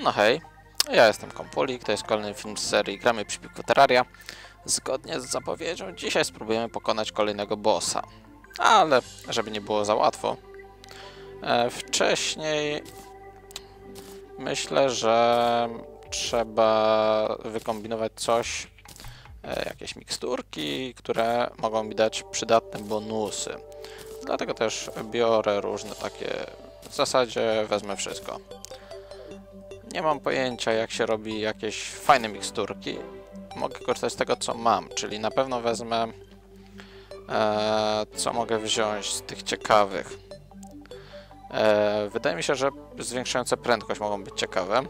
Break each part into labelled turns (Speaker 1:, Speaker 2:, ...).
Speaker 1: No hej, ja jestem Kompulik, to jest kolejny film z serii Gramy przy piku Terraria. Zgodnie z zapowiedzią, dzisiaj spróbujemy pokonać kolejnego bossa. Ale, żeby nie było za łatwo, e, wcześniej myślę, że trzeba wykombinować coś, e, jakieś miksturki, które mogą mi dać przydatne bonusy. Dlatego też biorę różne takie, w zasadzie wezmę wszystko. Nie mam pojęcia, jak się robi jakieś fajne miksturki. Mogę korzystać z tego, co mam, czyli na pewno wezmę... E, co mogę wziąć z tych ciekawych? E, wydaje mi się, że zwiększające prędkość mogą być ciekawe.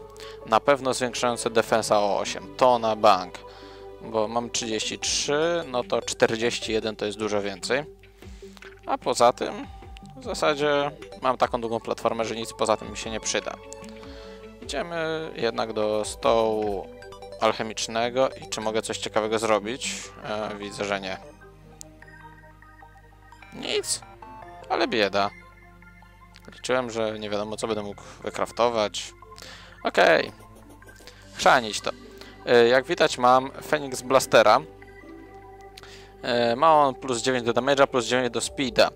Speaker 1: Na pewno zwiększające defensa o 8. To na bank. Bo mam 33, no to 41 to jest dużo więcej. A poza tym, w zasadzie mam taką długą platformę, że nic poza tym mi się nie przyda. Idziemy jednak do stołu alchemicznego i czy mogę coś ciekawego zrobić? E, widzę, że nie. Nic, ale bieda. Liczyłem, że nie wiadomo co będę mógł wykraftować. Okej. Okay. Chrzanić to. E, jak widać mam Phoenix Blastera. E, ma on plus 9 do damage'a, plus 9 do speeda.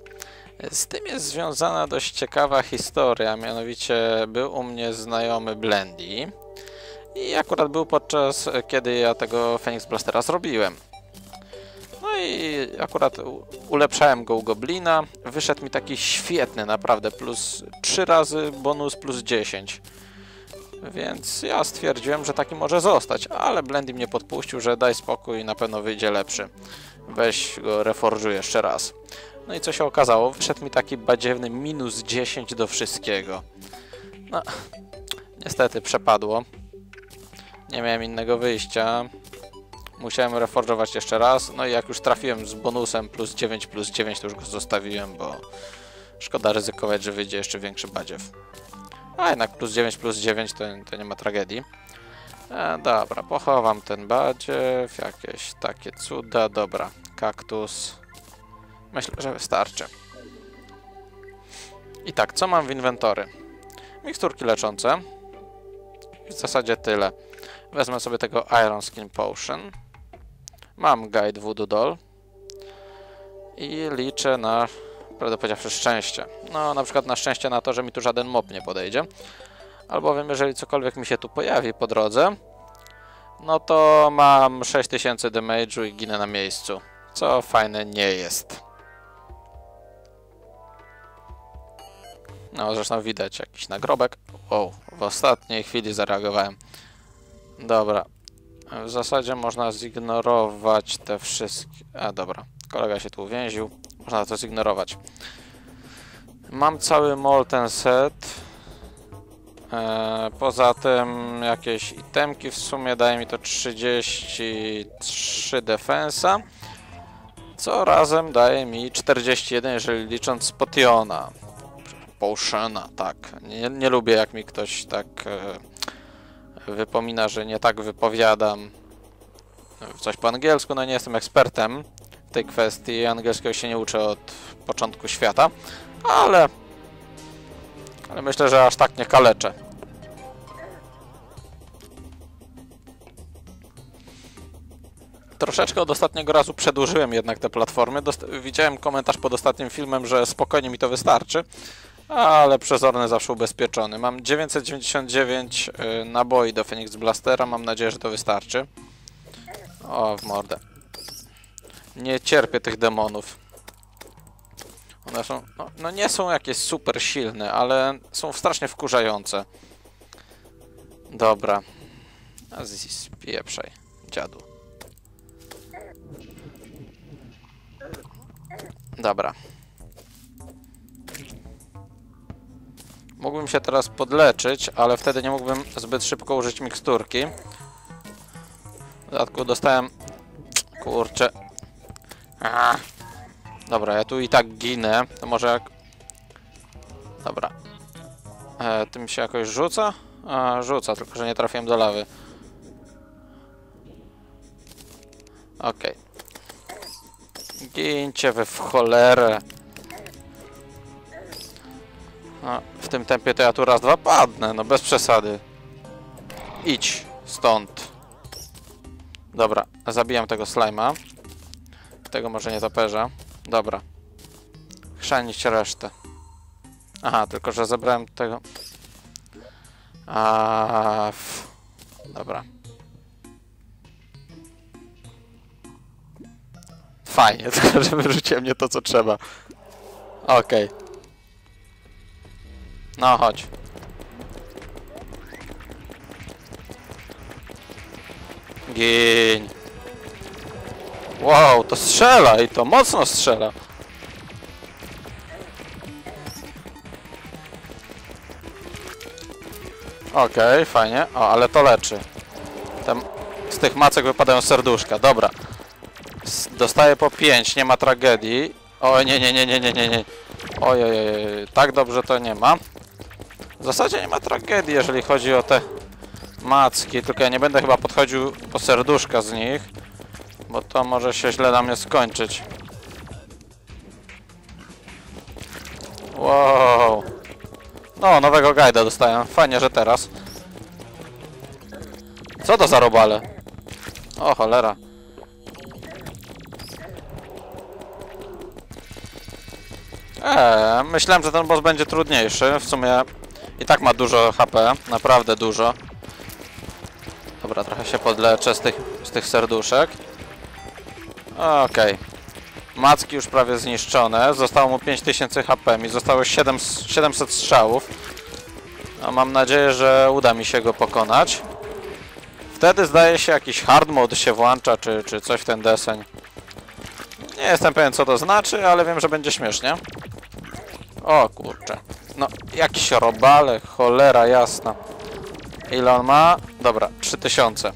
Speaker 1: Z tym jest związana dość ciekawa historia, mianowicie był u mnie znajomy Blendy i akurat był podczas, kiedy ja tego Phoenix Blastera zrobiłem. No i akurat ulepszałem go u Goblina, wyszedł mi taki świetny, naprawdę, plus 3 razy bonus plus 10. Więc ja stwierdziłem, że taki może zostać, ale Blendy mnie podpuścił, że daj spokój, na pewno wyjdzie lepszy. Weź go reforżuj jeszcze raz. No i co się okazało? Wyszedł mi taki badziewny minus 10 do wszystkiego. No, niestety przepadło. Nie miałem innego wyjścia. Musiałem reforżować jeszcze raz. No i jak już trafiłem z bonusem plus 9 plus 9, to już go zostawiłem, bo szkoda ryzykować, że wyjdzie jeszcze większy badziew. A jednak plus 9 plus 9 to, to nie ma tragedii. E, dobra, pochowam ten badziew, jakieś takie cuda. Dobra, kaktus. Myślę, że wystarczy. I tak, co mam w inwentory? Miksturki leczące. W zasadzie tyle. Wezmę sobie tego Iron Skin Potion. Mam Guide Voodoo Doll. I liczę na, prawdę powiedziawszy, szczęście. No, na przykład na szczęście na to, że mi tu żaden mob nie podejdzie. Albowiem, jeżeli cokolwiek mi się tu pojawi po drodze, no to mam 6000 damage'u i ginę na miejscu. Co fajne nie jest. No, zresztą widać jakiś nagrobek. O, w ostatniej chwili zareagowałem. Dobra. W zasadzie można zignorować te wszystkie... A, dobra. Kolega się tu uwięził. Można to zignorować. Mam cały molten set. Eee, poza tym jakieś itemki w sumie daje mi to 33 defensa. Co razem daje mi 41, jeżeli licząc Spotiona. Potiona, tak. Nie, nie lubię jak mi ktoś tak e, wypomina, że nie tak wypowiadam coś po angielsku. No nie jestem ekspertem w tej kwestii. Angielskiego się nie uczę od początku świata, ale, ale myślę, że aż tak nie kaleczę. Troszeczkę od ostatniego razu przedłużyłem jednak te platformy. Dost widziałem komentarz pod ostatnim filmem, że spokojnie mi to wystarczy, ale przezorny zawsze ubezpieczony. Mam 999 y, naboi do Phoenix Blastera, mam nadzieję, że to wystarczy. O, w mordę. Nie cierpię tych demonów. One są, no, no nie są jakieś super silne, ale są strasznie wkurzające. Dobra. Pieprzaj, dziadu. Dobra. Mógłbym się teraz podleczyć, ale wtedy nie mógłbym zbyt szybko użyć miksturki. W dodatku dostałem... Kurczę. Dobra, ja tu i tak ginę. To może jak... Dobra. E, tym się jakoś rzuca? A, rzuca, tylko że nie trafiłem do lawy. Okej. Okay. Gincie wy w cholerę. No, w tym tempie to ja tu raz, dwa padnę, no bez przesady. Idź stąd. Dobra, zabijam tego slajma. Tego może nie toperza. Dobra. Chrzanić resztę. Aha, tylko że zabrałem tego... A, f... Dobra. Fajnie, tylko że wyrzuciłem nie to, co trzeba. Okej. No, chodź. Gień. Wow, to strzela i to mocno strzela. Okej, fajnie. O, ale to leczy. Tam z tych macek wypadają serduszka. Dobra. Dostaję po 5, nie ma tragedii. O nie, nie, nie, nie, nie, nie, nie. Ojej, tak dobrze to nie ma. W zasadzie nie ma tragedii, jeżeli chodzi o te macki, tylko ja nie będę chyba podchodził po serduszka z nich, bo to może się źle na mnie skończyć. Wow. No, nowego guida dostałem. Fajnie, że teraz. Co to za robale? O, cholera. Eee, myślałem, że ten boss będzie trudniejszy. W sumie i tak ma dużo HP, naprawdę dużo. Dobra, trochę się podleczę z tych, z tych serduszek. Okej. Macki już prawie zniszczone. Zostało mu 5000 HP. Mi zostało 7, 700 strzałów. A mam nadzieję, że uda mi się go pokonać. Wtedy zdaje się jakiś hard mode się włącza, czy, czy coś w ten deseń. Nie jestem pewien co to znaczy, ale wiem, że będzie śmiesznie. O kurczę. No, jakiś robale, cholera jasna. Ile on ma? Dobra, 3000.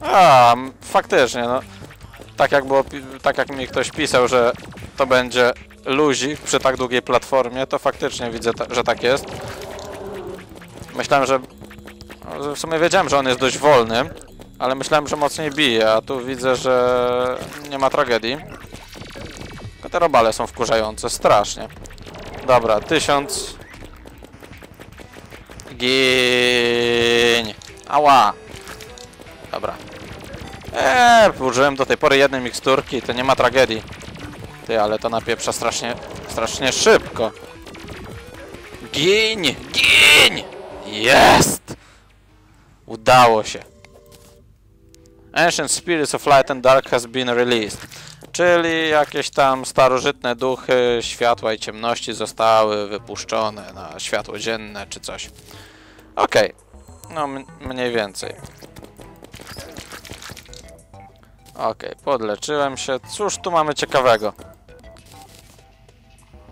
Speaker 1: A, faktycznie, no. Tak jak było, tak jak mi ktoś pisał, że to będzie luzik przy tak długiej platformie, to faktycznie widzę, ta, że tak jest. Myślałem, że... no, W sumie wiedziałem, że on jest dość wolny, ale myślałem, że mocniej bije, a tu widzę, że nie ma tragedii. Te robale są wkurzające, strasznie. Dobra, 1000... Gień. Ała. Dobra. Eee, użyłem do tej pory jednej miksturki, to nie ma tragedii. Ty, ale to napieprza strasznie, strasznie szybko. Gień! Gień! Jest! Udało się. Ancient Spirits of Light and Dark has been released. Czyli jakieś tam starożytne duchy światła i ciemności zostały wypuszczone na światło dzienne czy coś. Okej. No m- mniej więcej. Okej, podleczyłem się. Cóż tu mamy ciekawego?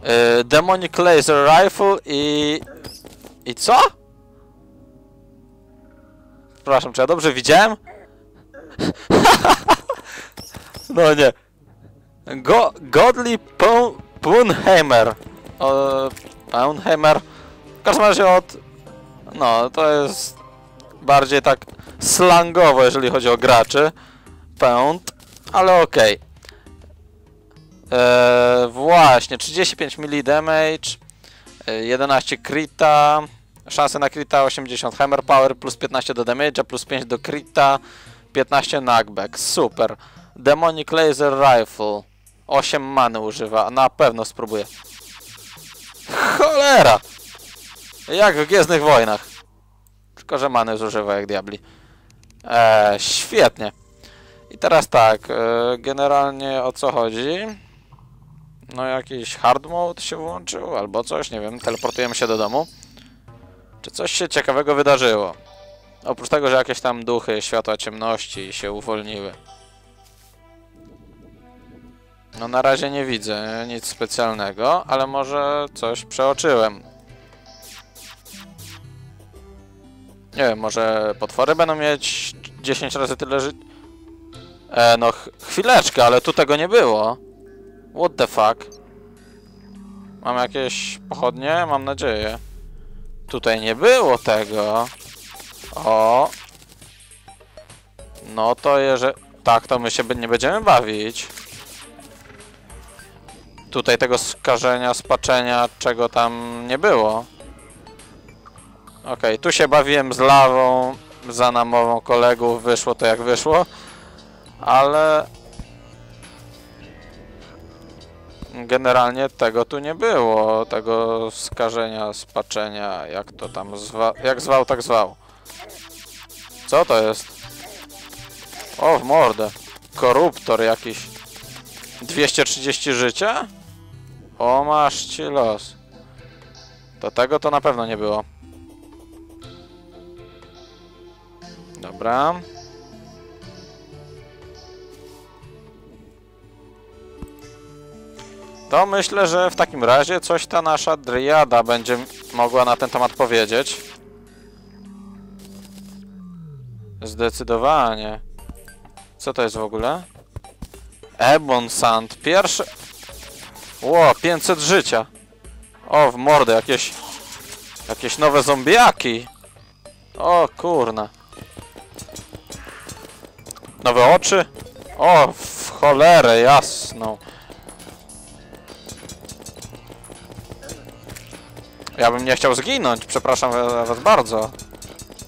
Speaker 1: Yy, Demonic Laser Rifle i... I co? Przepraszam, czy ja dobrze widziałem? no nie. Go Godly Pu- Punheimer. Punheimer. W każdym razie od... No, to jest bardziej tak slangowo, jeżeli chodzi o graczy. Pound, ale okej. Eee, właśnie, 35 mili damage, e, 11 krita, szanse na krita 80 hammer power, plus 15 do damage'a, plus 5 do krita, 15 knockback, super. Demonic laser rifle, 8 many używa, na pewno spróbuję. Cholera! Jak w Gwiezdnych Wojnach. Tylko, że many zużywa jak diabli. Eee, świetnie. I teraz tak, e, generalnie o co chodzi? No jakiś hard mode się włączył, albo coś, nie wiem, teleportujemy się do domu. Czy coś się ciekawego wydarzyło? Oprócz tego, że jakieś tam duchy światła ciemności się uwolniły. No na razie nie widzę nic specjalnego, ale może coś przeoczyłem. Nie wiem, może potwory będą mieć 10 razy tyle życia? E, no ch chwileczkę, ale tu tego nie było. What the fuck? Mam jakieś pochodnie? Mam nadzieję. Tutaj nie było tego. O. No to jeżeli... Tak, to my się nie będziemy bawić. Tutaj tego skażenia, spaczenia, czego tam nie było. Okej, tu się bawiłem z lawą, za namową kolegów wyszło to jak wyszło, ale generalnie tego tu nie było, tego skażenia, spaczenia, jak to tam zwa jak zwał, tak zwał. Co to jest? O, w mordę. Koruptor jakiś. 230 życia? O, masz ci los. To tego to na pewno nie było. Dobra. To myślę, że w takim razie coś ta nasza Dryada będzie mogła na ten temat powiedzieć. Zdecydowanie. Co to jest w ogóle? Ebon Sand. Pierwszy... Ło, 500 życia. O, w mordę, jakieś... Jakieś nowe zombiaki. O, kurna. Nowe oczy? O, w cholerę jasną. Ja bym nie chciał zginąć, przepraszam was bardzo.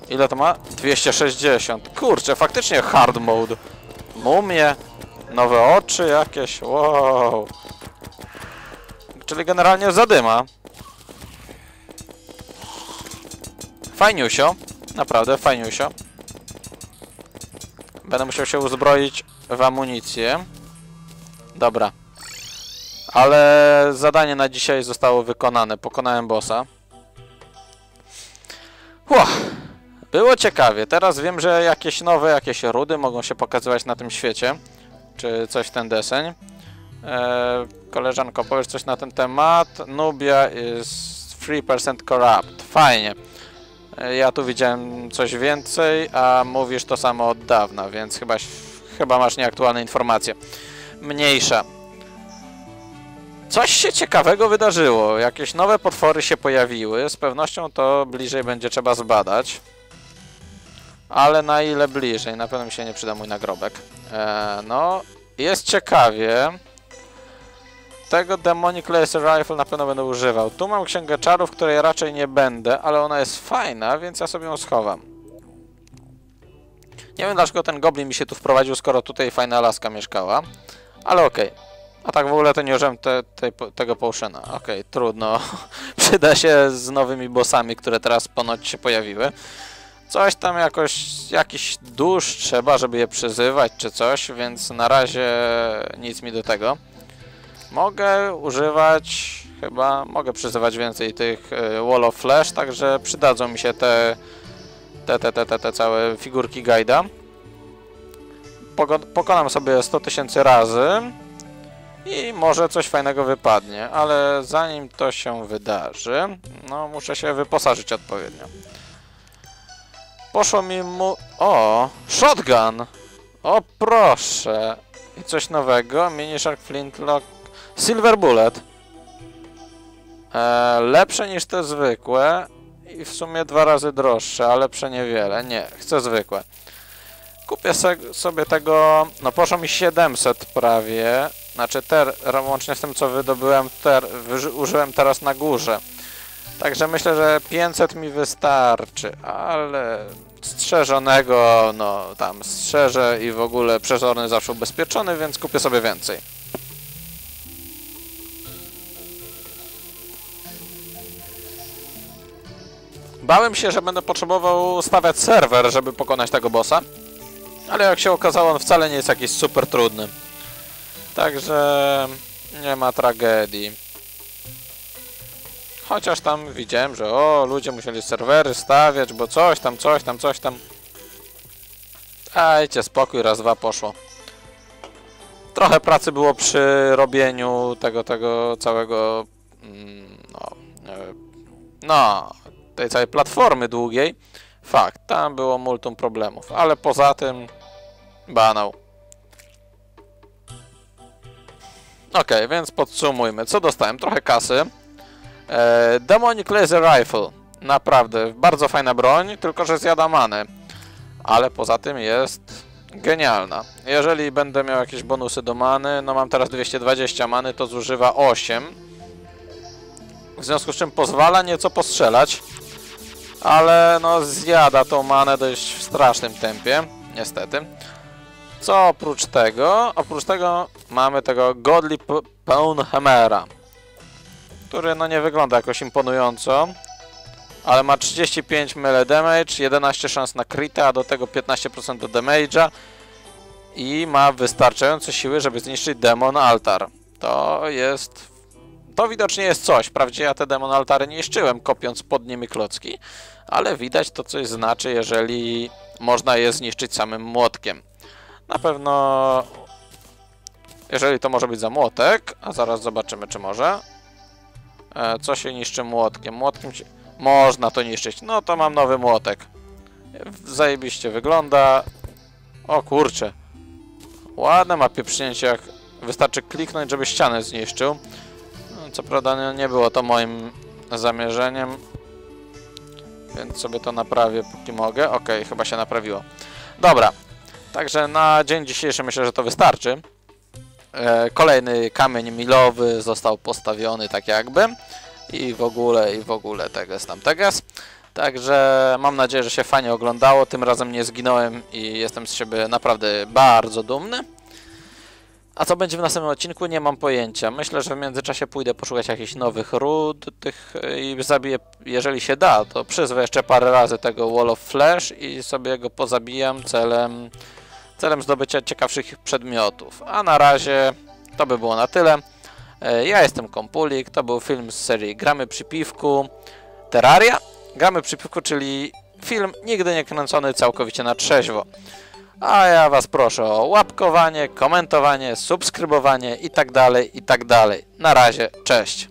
Speaker 1: Ile to ma? 260. Kurczę, faktycznie hard mode. Mumie, nowe oczy jakieś, wow. Czyli generalnie zadyma. Fajniusio, naprawdę fajniusio. Będę musiał się uzbroić w amunicję. Dobra. Ale zadanie na dzisiaj zostało wykonane. Pokonałem bossa. Uff. Było ciekawie. Teraz wiem, że jakieś nowe, jakieś rudy mogą się pokazywać na tym świecie. Czy coś w ten deseń. Eee, koleżanko, powiesz coś na ten temat? Nubia is 3% corrupt. Fajnie. Eee, ja tu widziałem coś więcej, a mówisz to samo od dawna, więc chyba, chyba masz nieaktualne informacje. Mniejsza. Coś się ciekawego wydarzyło. Jakieś nowe potwory się pojawiły. Z pewnością to bliżej będzie trzeba zbadać. Ale na ile bliżej? Na pewno mi się nie przyda mój nagrobek. Eee, no, jest ciekawie. Tego Demonic Laser Rifle na pewno będę używał. Tu mam księgę czarów, której raczej nie będę, ale ona jest fajna, więc ja sobie ją schowam. Nie wiem dlaczego ten goblin mi się tu wprowadził, skoro tutaj fajna laska mieszkała. Ale okej. Okay. A tak w ogóle to nie użyłem te, te, tego potiona. Okej, okay, trudno. Przyda się z nowymi bossami, które teraz ponoć się pojawiły. Coś tam jakoś, jakiś dusz trzeba, żeby je przyzywać czy coś, więc na razie nic mi do tego. Mogę używać, chyba mogę przyzywać więcej tych y, Wall of Flash, także przydadzą mi się te, te, te, te, te, te całe figurki guida. Pokonam sobie 100 tysięcy razy i może coś fajnego wypadnie, ale zanim to się wydarzy, no muszę się wyposażyć odpowiednio. Poszło mi mu... O! Shotgun! O proszę! I coś nowego. Mini Shark Flintlock Silver Bullet. E, lepsze niż te zwykłe i w sumie dwa razy droższe, a lepsze niewiele. Nie, chcę zwykłe. Kupię sobie tego, no poszło mi 700 prawie, znaczy ter, łącznie z tym co wydobyłem, ter, użyłem teraz na górze. Także myślę, że 500 mi wystarczy, ale strzeżonego, no tam strzeżę i w ogóle przezorny zawsze ubezpieczony, więc kupię sobie więcej. Bałem się, że będę potrzebował stawiać serwer, żeby pokonać tego bossa. Ale jak się okazało, on wcale nie jest jakiś super trudny. Także nie ma tragedii. Chociaż tam widziałem, że o, ludzie musieli serwery stawiać, bo coś tam, coś tam, coś tam. Dajcie spokój, raz, dwa poszło. Trochę pracy było przy robieniu tego, tego całego, mm, no, no, tej całej platformy długiej. Fakt, tam było multum problemów, ale poza tym banał. Ok, więc podsumujmy. Co dostałem? Trochę kasy. E, Demonic Laser Rifle. Naprawdę, bardzo fajna broń, tylko że zjada manę. Ale poza tym jest genialna. Jeżeli będę miał jakieś bonusy do many, no mam teraz 220 many, to zużywa 8. W związku z czym pozwala nieco postrzelać. Ale no zjada tą manę dość w strasznym tempie, niestety. Co oprócz tego? Oprócz tego mamy tego Godly Poundhammera, który no nie wygląda jakoś imponująco, ale ma 35 melee damage, 11 szans na crita, a do tego 15% do damage'a i ma wystarczające siły, żeby zniszczyć Demon Altar. To jest... To widocznie jest coś. Wprawdzie ja te Demon Altary niszczyłem, kopiąc pod nimi klocki, ale widać to coś znaczy, jeżeli można je zniszczyć samym młotkiem. Na pewno... Jeżeli to może być za młotek, a zaraz zobaczymy, czy może. E, co się niszczy młotkiem? Młotkiem się... Można to niszczyć. No to mam nowy młotek. Zajebiście wygląda. O kurcze. Ładne ma pieprznięcie, jak wystarczy kliknąć, żeby ścianę zniszczył. Co prawda nie, nie było to moim zamierzeniem. Więc sobie to naprawię póki mogę. Ok, chyba się naprawiło. Dobra. Także na dzień dzisiejszy myślę, że to wystarczy. E, kolejny kamień milowy został postawiony tak jakby. I w ogóle, i w ogóle teges tam teges. Także mam nadzieję, że się fajnie oglądało. Tym razem nie zginąłem i jestem z siebie naprawdę bardzo dumny. A co będzie w następnym odcinku? Nie mam pojęcia. Myślę, że w międzyczasie pójdę poszukać jakichś nowych ród tych e, i zabiję, jeżeli się da, to przyzwę jeszcze parę razy tego Wall of Flash i sobie go pozabijam celem, celem zdobycia ciekawszych przedmiotów. A na razie to by było na tyle. E, Ja jestem Kompulik, to był film z serii Gramy przy piwku Terraria. Gramy przy piwku, czyli film nigdy nie kręcony całkowicie na trzeźwo. A ja Was proszę o łapkowanie, komentowanie, subskrybowanie i tak tak dalej. Na razie, cześć.